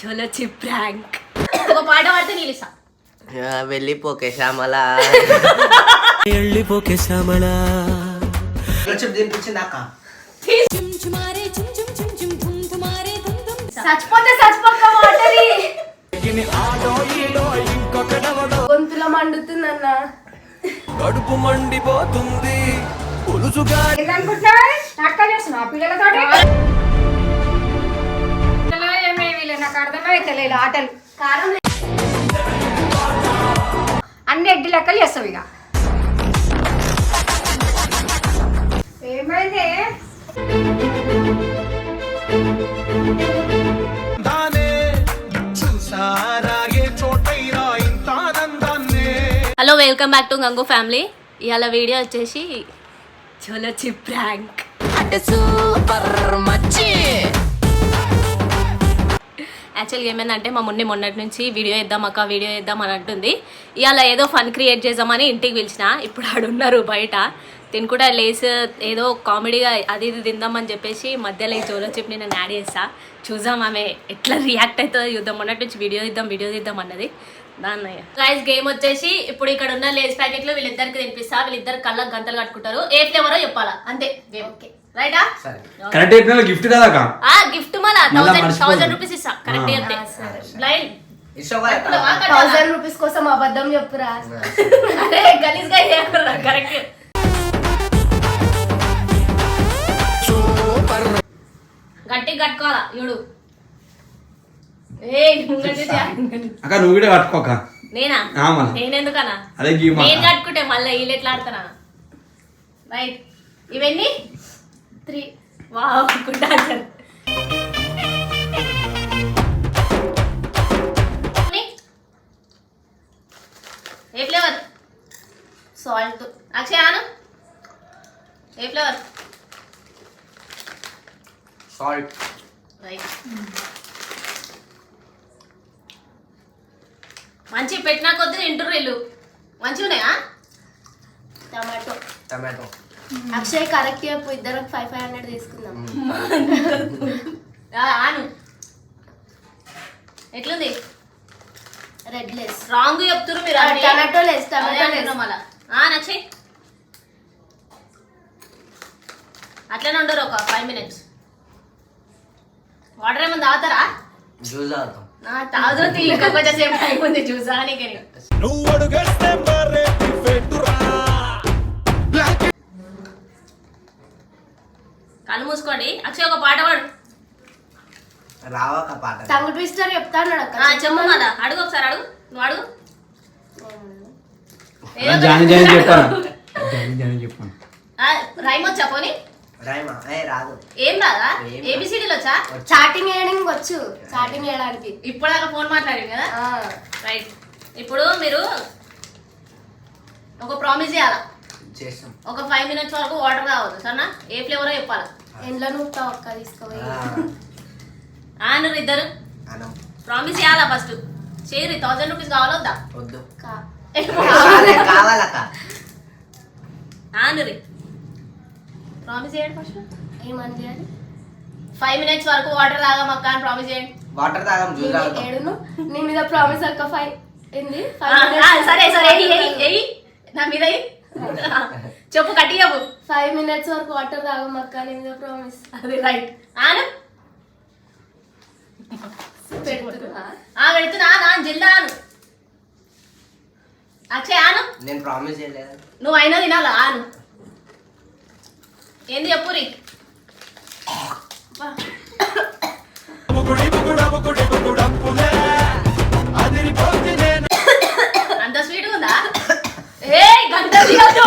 చొలచి prank ఒక పాట పాడితే నీలిసా వెళ్ళిపోకే శ్యామల. వెళ్ళిపోకే అక్క. చచ్చిపోతే చచ్చిపోక వాటరి గొంతులో మండుతుందన్న. కడుపు మండిపోతుంది. పులుసుగా చేస్తున్నావా? పిల్లలతో నాకు అర్థమైతే లేదు ఆటలు. కారం అన్ని ఎడ్డి లెక్కలు చేస్తావు ఇక. ఏమైంది? Hello welcome back to Gangu family. ఇవాళ వీడియో వచ్చేసి చొలచి ప్రాంక్ యాక్చువల్గా ఏమైందంటే మా మున్ని మొన్నటి నుంచి వీడియో ఇద్దాం అక్క వీడియో ఇద్దాం అని అంటుంది. ఇవాళ ఏదో ఫన్ క్రియేట్ చేద్దామని ఇంటికి పిలిచిన ఇప్పుడు ఆడున్నారు బయట. తిని కూడా లేస్ ఏదో కామెడీగా అది ఇది తిందామని చెప్పేసి మధ్యలో ఈ జోలో చెప్పి నేను యాడ్ చేస్తా. చూద్దాం ఆమె ఎట్లా రియాక్ట్ అవుతుందో చూద్దాం. మొన్నటి నుంచి వీడియో ఇద్దాం వీడియో ఇద్దాం అన్నది. దాన్ని గైస్ గేమ్ వచ్చేసి ఇప్పుడు ఇక్కడ ఉన్న లేస్ ప్యాకెట్లు వీళ్ళిద్దరికి తినిపిస్తా. వీళ్ళిద్దరు కళ్ళకు గంటలు కట్టుకుంటారు. ఏ ఫ్లేవరో చెప్పాలా? అంతే గేమ్ ఓకే. రైటా సరే. కరెక్ట్ చెప్పిన గిఫ్ట్ కదా ఆ గిఫ్ట్. థౌసండ్ రూపీస్ ఇస్తా. కరెక్ట్ చెప్తే బ్లైండ్? థౌసండ్ రూపీస్ కోసం అబద్ధం చెప్పురా. అరే గలీజ్గా కరెక్ట్ గట్టి కట్టుకోవాలా? చూడు. ఏ అక్క నువ్వు కూడా కట్టుకోక నేనా. నేనెందుకనా కట్టుకుంటే మళ్ళీ వీళ్ళు ఎట్లా ఆడతానా రైట్ ఇవన్నీ? Three wow good answer. ఏ ఫ్లేవర్? సాల్ట్. అక్షయ్ ఆను. ఏ ఫ్లేవర్? సాల్ట్. రైట్. మంచి పెట్టినా కొద్ది తింటుర్రు వీళ్ళు. మంచిగా ఉన్నాయా టమాటో. టమాటో. అక్షయ్ కరెక్ట్ చెప్పు ఇద్దరం ఫైవ్ ఫైవ్ హండ్రెడ్ తీసుకుందాం. ఆను. ఎట్లుంది? రెడ్ లెస్ రాంగ్ చెప్తురు మీరు. Tomato less, tomato less. మళ్ళా. ఆ నచ్చి అట్లనే ఉండరు ఒక ఫైవ్ మినిట్స్ వాటర్ ఏమైనా తాగుతారా? జ్యూస్ తాగుతాం. నా తాగుతూ ఇంకా కొంచెం సేపు టైం ఉంది చూసానికి నువ్వు అడుగేస్తే కళ్ళు మూసుకోండి. అక్షయ్ ఒక పాట పాడు. రావక పాట. టంగ్ ట్విస్టర్ చెప్తాను చెప్పు అడుగు ఒకసారి అడుగు. నువ్వు అడుగు. ఏదో ఒకటి. జాని జాని చెప్పాను? జాని జాని చెప్పాను? ఆ, రైమ్ వచ్చా పోనీ? ఏ రాదు. ఏం రాదా? ఏం ఏబిసిడీలు వచ్చా? చాటింగ్ చేయడానికి వచ్చు. చాటింగ్ చేయడానికి ఇప్పటిదాకా ఫోన్ మాట్లాడింది కదా? ఆ, రైట్. ఇప్పుడు మీరు ఒక ప్రామిస్ చేయాలా? చేస్తాం. ఒక ఫైవ్ మినిట్స్ వరకు వాటర్ తాగదు సరేనా? ఏ ఫ్లేవరో చెప్పాలా. ఎండ్లో నువ్వు ఒక్క తీసుకోవాలి ఆ, ఆను ఇద్దరు? ప్రామిస్ చేయాలా ఫస్ట్ చేయరు థౌసండ్ రూపీస్ కావాలా వద్దా? కావాలక్క ప్రామిస్ చేయండి ఫస్ట్ ఏమని చేయాలి ఫైవ్ మినిట్స్ వరకు వాటర్ తాగమక్క అని ప్రామిస్ చేయండి. వాటర్ తాగం ఏడును. నీ మీద ప్రామిస్ అక్క ఫైవ్ ఏంది? సరే. నా మీద. చెప్పు కట్టి చెప్పు ఫైవ్ మినిట్స్ వరకు వాటర్ తాగమక్క నీ మీద ప్రామిస్ అది రైట్ ఆను పెడుతున్నా? ఆ పెడుతున్నా నా జిల్లా ఆను అక్షయ్ ఆను నేను ప్రామిస్ చేయలేదు. నువ్వు అయినా తినాలా? ఆను ఏంది ముగుడి ముగుడ ముగుడి ముగుడంపులే అదిరిపోతే నేను అంత స్వీట్ ఉందా ఏ గంట తీయద్దు.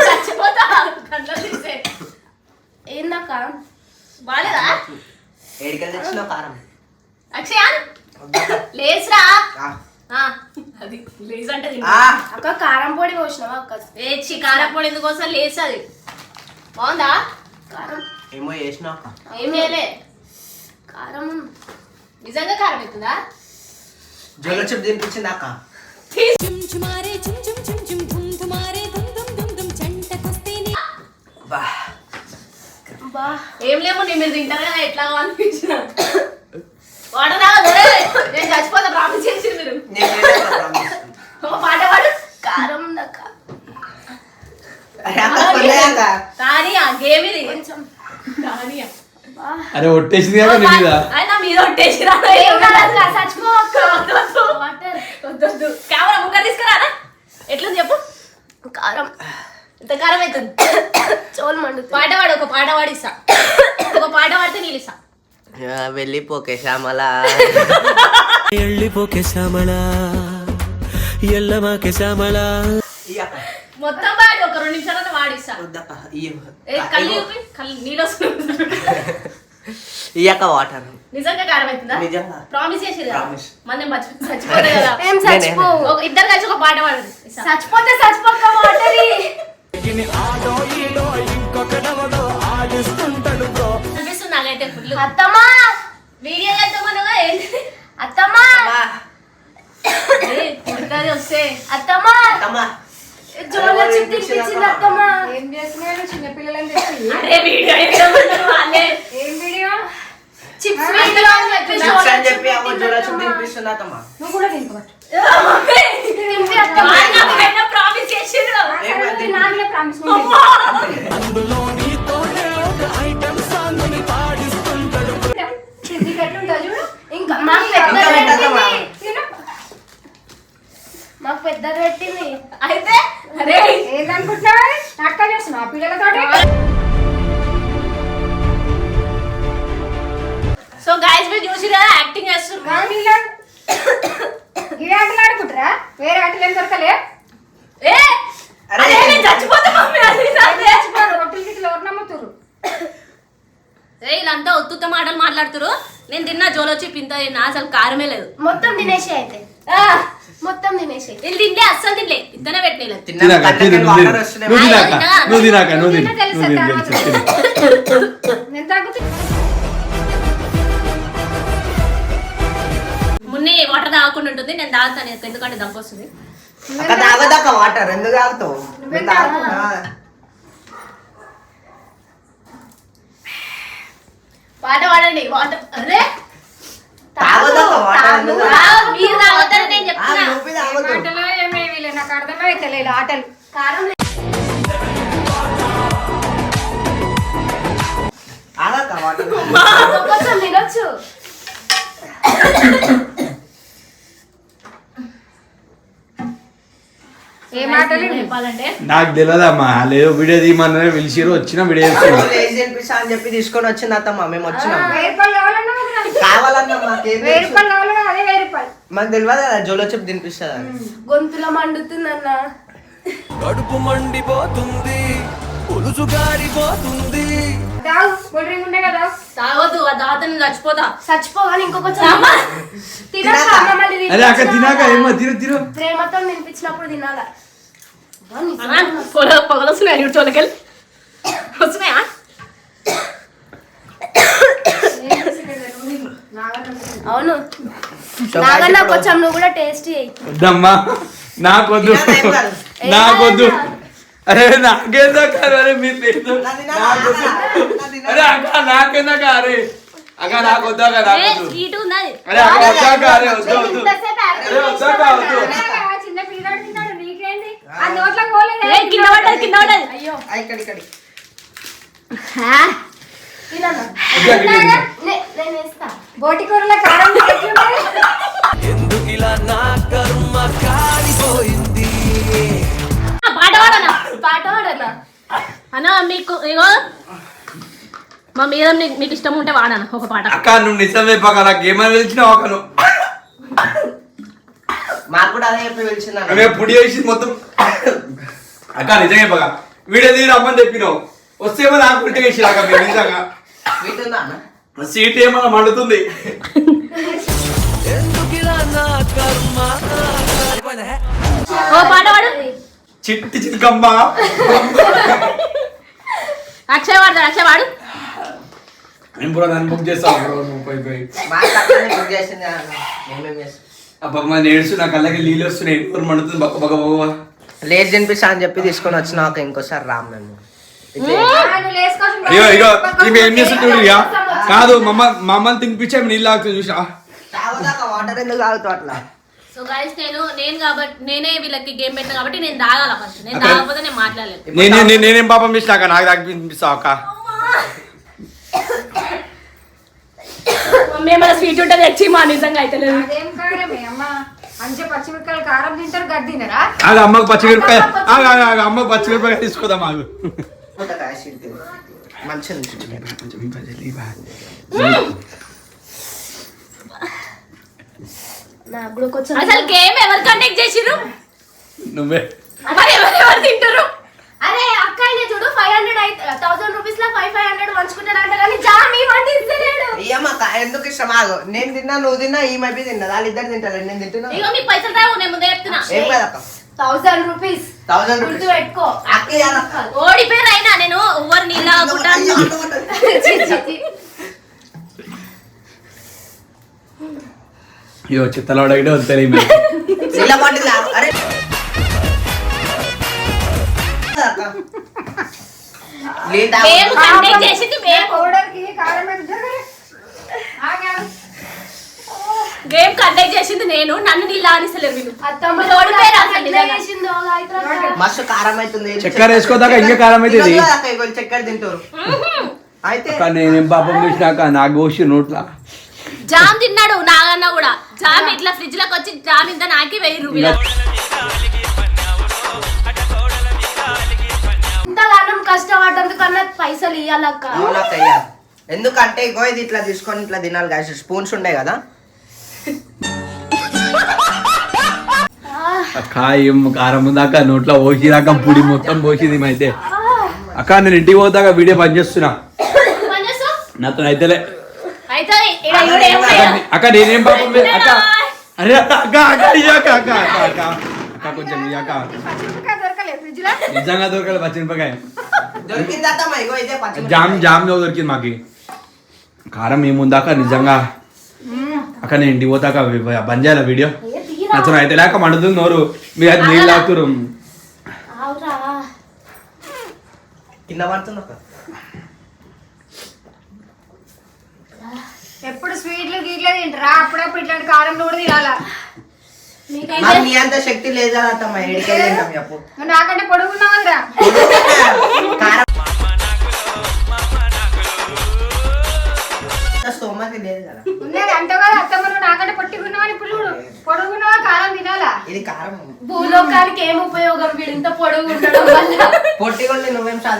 చచ్చిపోతా. గంట తీసే. ఏందక్క? బాలేదా? ఏడికెళ్ళి తెచ్చిన కారం. అక్షయ్ లేసురా. ఆ, ఆ, అది లేస్ అంటే అక్క కారం పొడి పోసినావా అక్క? ఏ చి కారపొడి ఎందుకోసం లేస్ అది. బాగుందా? కారం. ఏమో చేసినా ఏం చేయలే. కారం. నిజంగా కారం అవుతుందా? జోలో చెప్పు తినిపించింది అక్క? అబ్బా. అబ్బా ఏం లేము నేను మీరు తింటారు కదా ఎట్లా అనిపించిన. వాటర్ నేను చచ్చిపోతా ప్రామిస్ చేసి మీరు. ఒక పాట పాడు కారం దక్క కానీ ఆ గేమ్ కొంచెం. అరే ఒట్టేసింది కదా నీ అయినా మీద ఒట్టేసిరా చచ్చిపో వాటర్ వద్దొద్దు కెమెరా ముంగ తీసుకురానా? ఎట్లుంది చెప్పు. కారం. ఇంత కారం అవుతుంది. చోలు మండు పాట పాడు ఒక పాట పాడిస్తా ఒక పాట పాడితే నీళ్ళు ఇస్తా. వెళ్ళిపోకే శ్యామల. వెళ్ళిపోకే శ్యామల. ఎల్లమాకే మొత్తం ఒక రెండు నిమిషాలు పాడిస్తా నీళ్ళు వస్తుంది ఇయ్యాక వాటర్. నిజంగా కారం నిజంగా. ప్రామిస్ చేసేది కదా చచ్చిపోతే కదా. ఏం ఒక- ఇద్దరు కలిసి ఒక పాట పాడండి చచ్చిపోతే చచ్చిపోక ఆడో ఈడో ఇంకొకడవడో ఆడిస్తుంటాడు బ్రో. నాకైతే ఫుల్ అత్తమ్మా! వీడియో చేద్దామనగా ఏంటి? అత్తమ్మా! పుడుతుంది వస్తే. అత్తమ్మా! అమ్మా జోలో చిప్ తినిపించింది అత్తమ్మా! ఏం చేస్తున్నాడు? చిన్న పిల్లలని తెచ్చి అరే వీడియో చేద్దామన్నారు వాళ్ళే ఏం వీడియో? చిప్స్ ఆ, వీడియో అని చెప్పి చిప్స్ జోలో అని చిప్ చెప్పి అమ్మ తినిపించింది జోలో అత్తమ్మా. తినిపిస్తుంది అత్తమ్మా. నువ్వు కూడా తినుకోవచ్చు ఇంకా మాకు పెద్ద పెట్టింది మాకు పెట్టింది అయితే అరే ఏందనుకుంటున్నావా అక్క చేస్తున్నావు ఆ సో గాయస్ మీరు చూసి యాక్టింగ్ చేస్తున్నారు ఈ ఆటలు ఆడుకుంటారా? వేరే ఆటలు ఏం దొరకలే? ఏ! అరే. నేను చచ్చిపోతా మమ్మీ అది అంటే. చచ్చిపోరు? రొట్టెలు గిట్లు ఎవరు నమ్ముతురు ఏ వీళ్ళంతా ఒత్తుత మాటలు మాట్లాడుతురు నేను తిన్నా జోలొచ్చి పింత తిన్నా అసలు కారమే లేదు. మొత్తం తినేసి అయితే. ఆ, మొత్తం తినేసి. వీళ్ళు తింటే అస్సలు తినలే. ఇంతనే పెట్టలేదు తినాక తిన్నాక తిను కళ్ళకి నువ్వు వాటర్ తిను. వస్తున్నాయి. నువ్వు తినాక అయినా నువ్వు తినాక నువ్వు తిను తిన్నా తెలుసా నువ్వు తిను తర్వాత. తెలుసు తిను. నేను తగ్గుతు మున్ని వాటర్ తాగకుండా ఉంటుంది నేను తాగుతాను ఎందుకంటే దగ్గు వస్తుంది. అక్క వాటర్ ఎందుకు తాగుతావు? నువ్వేం. పాట పాడండి వాటర్ అరే! వాటర్ ఎందుకు మీరు నేను ఆ, చెప్తున్నా. నువ్వు తాగొద్దు. ఆటలు ఏమేమి నాకు అర్థమైతలేదు ఆటలు. కారం వాటర్ కొంచెం తినొచ్చు. నాకు తెలియదమ్మా లేదు వీడియో తీయమన్నా పిలిచిరు వచ్చిన వీడియో చేస్తున్నా. అని చెప్పి తీసుకొని వచ్చింది అత్తమ్మ. మేము వచ్చినాం. కావాలన్నా మాకేం తెలియదు కదా జోలో చెప్పి తినిపిస్తుంది అని గొంతులో మండుతుందన్న. కడుపు మండిపోతుంది పులుసు గారిపోతుంది. తాగొద్దు చచ్చిపోతా. చచ్చిపోగానే ఇంకొక. తినక ఏమో తిరు తిరు ప్రేమతో తినిపించినప్పుడు తినాల? పొగలు వస్తున్నాయి వస్తున్నాయా? అవును. నాగన్న కొంచెం నువ్వు కూడా టేస్ట్ వద్దమ్మా. నాకొద్దు? నాకొద్దు. అరే నాకేందాక అరే మీరు లేదు నాకొద్దు నాది. అరే అక్క నాకొద్దు అక్క నాకొద్దు. అరే అక్క వద్దాక అరే వద్దు వద్దు. అరే వద్దాక వద్దు చిన్న పిల్లగాడు తిన్నాడు నీకేంటి ఆ నోట్లోకి పోలేదే ఏ కింద పడ్డది కింద పడ్డది అయ్యో. ఇక్కడ ఇక్కడ. బోటి కూరలో కారం నా కర్మ కాలిపోయింది? పాట పాడనా? పాట పాడన్నా అన్న మీకు ఇగో. మా మీద మీకు మీకు ఇష్టం ఉంటే వాడనా ఒక పాట? అక్క నువ్వు నిజం చెప్పక నాకు ఏమైనా తెలిసినావు అక్క నువ్వు మాకు కూడా అదే చెప్పి పిలిచింది పుడి వేసి మొత్తం అక్క నిజం చెప్పక. వీడియో తీరు రమ్మని చెప్పినావు వస్తే ఏమో నాకు పుట్టి వేసి అక్క మీరు నిజంగా. సీట్ ఏమన్నా మండుతుంది. ఓ పాట పాడు. చిట్టి చిటికమ్మ అక్షయ వాడతాడు అక్షయ వాడు నేను బ్రో నన్ను బుక్ చేస్తావు బ్రో నువ్వు పోయి పోయి. అబ్బా నేర్చు నా కళ్ళకి నీళ్ళు వస్తున్నాయి ఎవరు మండుతుంది బక్క బక్క బక్క. లేచి తినిపిస్తా అని చెప్పి తీసుకొని వచ్చిన ఒక ఇంకోసారి రామ్ మేము ఇగో ఇవి ఏం చేస్తుంది ఇక కాదు మమ్మ మమ్మల్ని తినిపించే నీళ్ళు తాగుతుంది చూసా తాగుదాక వాటర్ ఎందుకు తాగుతావు అట్లా? సో గైస్ నేను నేను కాబట్టి నేనే వీళ్ళకి గేమ్ పెట్టిన కాబట్టి నేను ఫస్ట్ నేను Okay. తాగకపోతే నేను మాట్లాడలేదు. నేనే నే- నేనేం పాపం చేసిన అక్క? నాకు తాగిపిస్తావు అక్క. మమ్మీ స్వీట్ ఉంటే తెచ్చి మా నిజంగా అయితే లేదు. కారం తింటారు గడ్డి తినరా? ఆగు అమ్మకు పచ్చిమిరపకాయ ఆగు ఆగు ఆగు అమ్మకు పచ్చిమిరపకాయ తీసుకోదాం ఆగు. అసలు గేమ్ ఎవరు కండక్ట్ చేసిరు నువ్వే. మరి ఎవరు ఎవరు తింటారు అరే అక్క ఆయన చూడు ఫైవ్ హండ్రెడ్ అయితే థౌసండ్ రూపీస్లో ఫైవ్ ఫైవ్ హండ్రెడ్ పంచుకుంటాడు అంట కానీ జామి మంది ఇస్తలేడు ఎందుకు ఇష్టం? ఆగు. నేను తిన్నా నువ్వు తిన్నా ఈ మైపి తిన్నా వాళ్ళిద్దరు తింటారు నేను తింటున్నా. ఇగో మీకు పైసలు రావు నేను ముందే చెప్తున్నా. ఏం కాదక్క? థౌసండ్ రూపీస్ థౌసండ్ రూపీస్ పెట్టుకో. ఓడిపోయారు అయినా నేను? ఎవరు నీళ్ళ అయ్యో, చిత్తలో అడిగితే. అరే. మేము కండక్ట్ చేసింది మేము. గేమ్ కండక్ట్ చేసింది నేను. నన్ను నీళ్ళు ఆనిస్తలేరు వీళ్ళు. మస్తు కారం అవుతుంది. చక్కెర వేసుకోదాకా ఇంకా కారం అవుతుంది. చక్కెర తింటారు. అయితే నేనేం పాపం చేసినాక నాకు కోసి నోట్లా. జామ్ తిన్నాడు నాగన్న కూడా. జామ్ ఇట్లా ఫ్రిడ్జ్లోకి వచ్చి జామ్ ఇంత నాకి వెయ్యి రూపాయలు ఇంతగానం కష్టపడ్డందుకు అన్న పైసలు ఇయ్యాలక్క. అవునక్క ఇయ్యాలి. ఎందుకంటే ఇగో ఇది ఇట్లా తీసుకొని ఇట్లా తినాలి గాయస్ స్పూన్స్ ఉండే కదా. అక్క ఏం కారం ఉందాక నోట్లో పోసి దాకా పుడి మొత్తం పోసింది అయితే అక్క నేను ఇంటికి పోతాక వీడియో పని చేస్తున్నా? నాతో అయితేలే. అక్క, నేనేం పాపం అక్క అరే అక్క అక్క ఇయ్యక అక్క అక్క అక్క అక్క కొంచెం ఇయ్యక నిజంగా దొరకలేదు పచ్చిమిరపకాయ. జామ్ జామ్లో దొరికింది మాకి. కారం ఏముందాక నిజంగా అక్క నేను ఇంటికి పోతాక బంద్ చేయాలి వీడియో. నచ్చను? అయితే లేక మండుతుంది నోరు. మీరు అది నీళ్ళు తాగుతారు అవురా కింద పడుతుంది అక్క. ఎప్పుడు స్వీట్లు గీట్లు తింటారా? అప్పుడప్పుడు ఇట్లాంటి కారంలో కూడా తినాలా. శక్తి లేదా నాకంటే పొడుగున్నావురా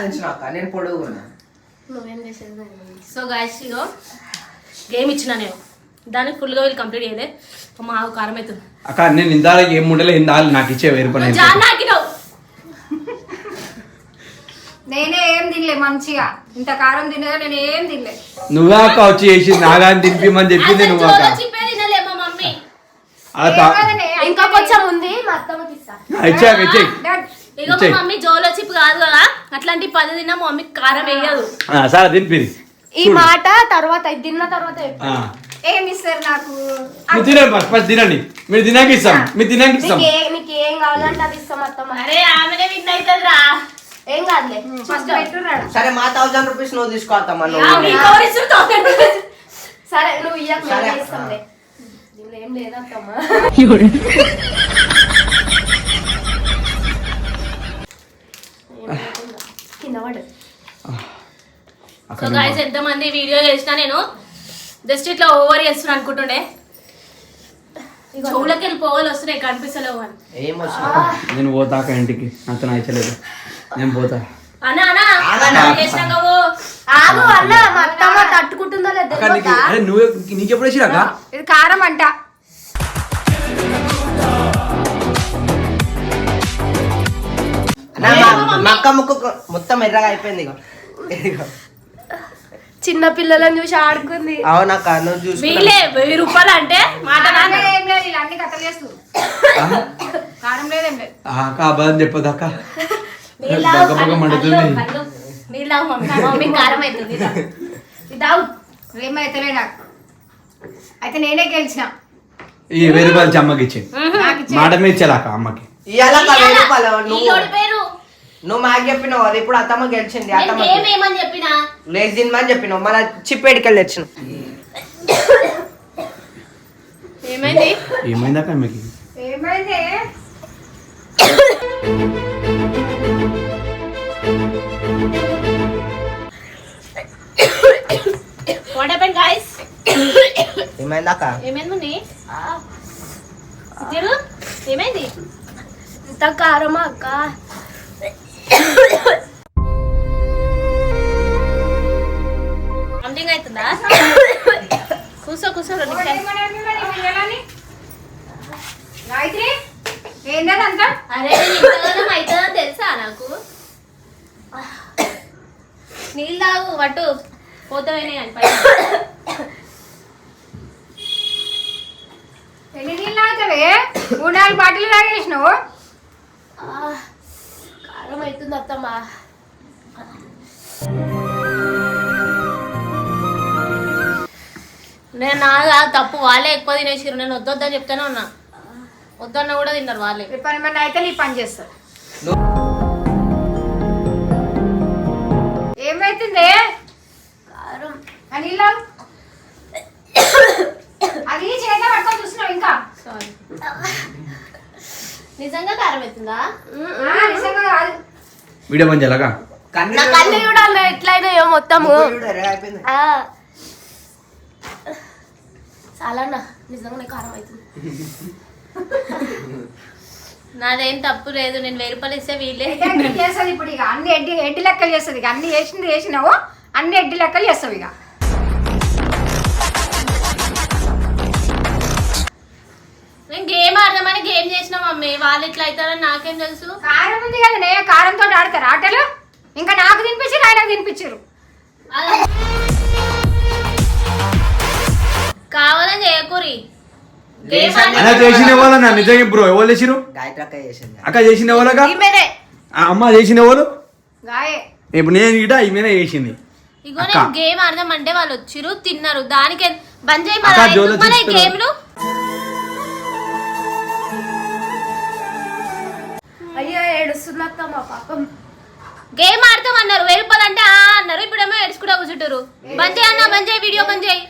సాధించినావు అక్క నేను పొడుగు ఉన్నా నువ్వేం చేసేది సో గాయస్ ఇగో గేమ్ ఇచ్చిన నేను. దానికి ఫుల్గా వీళ్ళు కంప్లీట్ చేయలే. మా కారం అవుతుంది అక్క నేను ఇందాక ఏం ఉండలే ఇందాక నాకు ఇచ్చే వేరు పని నాకినావు నేనే ఏం తినలే మంచిగా. ఇంత కారం తినగా నేను ఏం తినలే. నువ్వే అక్క వచ్చి చేసి నాగాని తినిపిమని చెప్పింది నువ్వు అక్క. ఇంకా కొంచెం ఉంది మా అత్తమ్మకి ఇచ్చే ఇగో మా. మమ్మీ జోలో చిప్ కాదు కదా అట్లాంటి పది తిన్నా మా మమ్మీ కారం వేయదు. సరే తినిపిది ఈ మాట తర్వాత తిన్న తర్వాత చెప్పు. ఏం ఇస్తారు నాకు? మీరు తినండి ఫస్ట్ ఫస్ట్ తినండి. మీరు తినాక ఇస్తాం. మీరు తినాక ఇస్తాం. నీకు ఏ- నీకు ఏం కావాలంటే అది ఇస్తాం అత్తమ్మ. అరే ఆమెనే విన్ అవుతుంది రా ఏం కాదులే ఫస్ట్ పెట్టున్నాడు సరే మా థౌసండ్ రూపీస్ నువ్వు తీసుకో అత్తమ్మ నువ్వు సరే నువ్వు ఇయ్యక సరే. మేము ఇస్తాంలే దీనిలో ఏం లేదత్తమ్మ కింద పడు సో గాయస్ ఎంత మంది వీడియో చేసినా నేను జస్ట్ ఇట్లా ఓవర్ చేస్తున్నా అనుకుంటుండే. చెవులకి వెళ్ళి పోవాలి వస్తున్నాయి కనిపిస్తలేవు అని. నేను పోతాక ఇంటికి. నేను పోతా. అన్నా అన్నా. ఆగన్నా. చేసినాక ఓ ఆగు అన్న. మా అత్తమ్మ తట్టుకుంటుందో లేదో నువ్వే నీకెప్పుడు ఇది కారం అంట. నా మా- మా అక్క ముక్కు మొత్తం ఎర్రగా అయిపోయింది. చిన్న పిల్లలను చూసి ఆడుకుంది. అవునక్క నువ్వు చూసుకున్నా వీళ్ళే వెయ్యి రూపాయలు అంటే మాట ఏం లేదు ఇలా అన్ని కథలు చేస్తూ. కారం లేదేం లేదు. అబద్ధం నీళ్ళు మండుతుంది. మమ్మీ. కారం అవుతుంది. ఏమైతేలే నాకు అయితే నేనే గెలిచిన. ఈ వెయ్యి రూపాయలు అమ్మకి ఇచ్చే మాట మీద ఇచ్చేలా అక్క అమ్మకి ఇవాళ వెయ్యి రూపాయలు నువ్వు. నువ్వు మాకు చెప్పినావు అది ఇప్పుడు అత్తమ్మ గెలిచింది అత్తమ్మ ఏమని చెప్పినా? లేచి తినమని చెప్పినావు మన చిప్పేడికెళ్ళి తెచ్చిన ఏమైంది? ఏమైంది అక్క వాట్ హ్యాపెన్ గాయ్స్ ఏమైందాక ఏమైంది ఏమైంది? ఇంత కారమా అక్క? నేను నా కాదు తప్పు. వాళ్ళే ఎక్కువ తినేసిరు నేను వద్దొద్దని చెప్తానే ఉన్నా. వద్దన్న కూడా తిన్నారు వాళ్ళే. ఈ పని మంది అయితే నీ పని చేస్తా. ఏమైతుంది? కారం. అది చేత పట్టుకొని చూస్తున్నావు ఇంకా? సారీ నిజంగా కారం అవుతుందా ఆ, నిజంగా కాదు. వీడియో చేయాలగా కన్ను నా కళ్ళు చూడాలి ఎట్లయినాయో మొత్తము. ఆ. చాలా అన్న నిజంగానే కారం అవుతుంది. నాదేం తప్పు లేదు నేను వెయ్యి రూపాయలు ఇస్తే వీళ్ళే. చేస్తుంది ఇప్పుడు ఇక? అన్ని ఎడ్డి ఎడ్డి లెక్కలు చేస్తుంది ఇక. అన్ని వేసింది వేసినావు అన్ని ఎడ్డి లెక్కలు చేస్తావు ఇక. నేను గేమ్ ఆడదామని గేమ్ చేసిన మమ్మీ? వాళ్ళు ఇట్లా అవుతారని నాకేం తెలుసు? కారం ఉంది కదా నే కారంతో ఆడతారు? ఆటలు? ఇంకా నాకు తినిపించారు ఆయనకు తినిపించారు. కావాలని చేయకూరి అలా చేసిన వాళ్ళ నిజంగా బ్రో ఎవరు చేసిరు గాయత్రి అక్క చేసింది. అక్క చేసిన వాళ్ళగా ఈమెనే. ఆ అమ్మ చేసిన వాళ్ళు గాయే. ఇప్పుడు నేను ఇట ఈమెనే చేసింది. ఇగో. నేను గేమ్ ఆడదామంటే వాళ్ళు వచ్చిరు తిన్నారు. దానికి బంద్ చేయి అక్క, జోలో మన చూస్తున్నా. గేమ్లు? అయ్యో ఏడుస్తుంది అత్తమ్మ పాపం. గేమ్ ఆడతాం అన్నారు. వెయ్యి రూపాయలు అంటే ఆ అన్నారు. ఇప్పుడేమో ఏడ్చుకుంటా కూర్చుంటారు. బంద్ చేయి అన్న బంద్ చేయి వీడియో బంద్ చేయి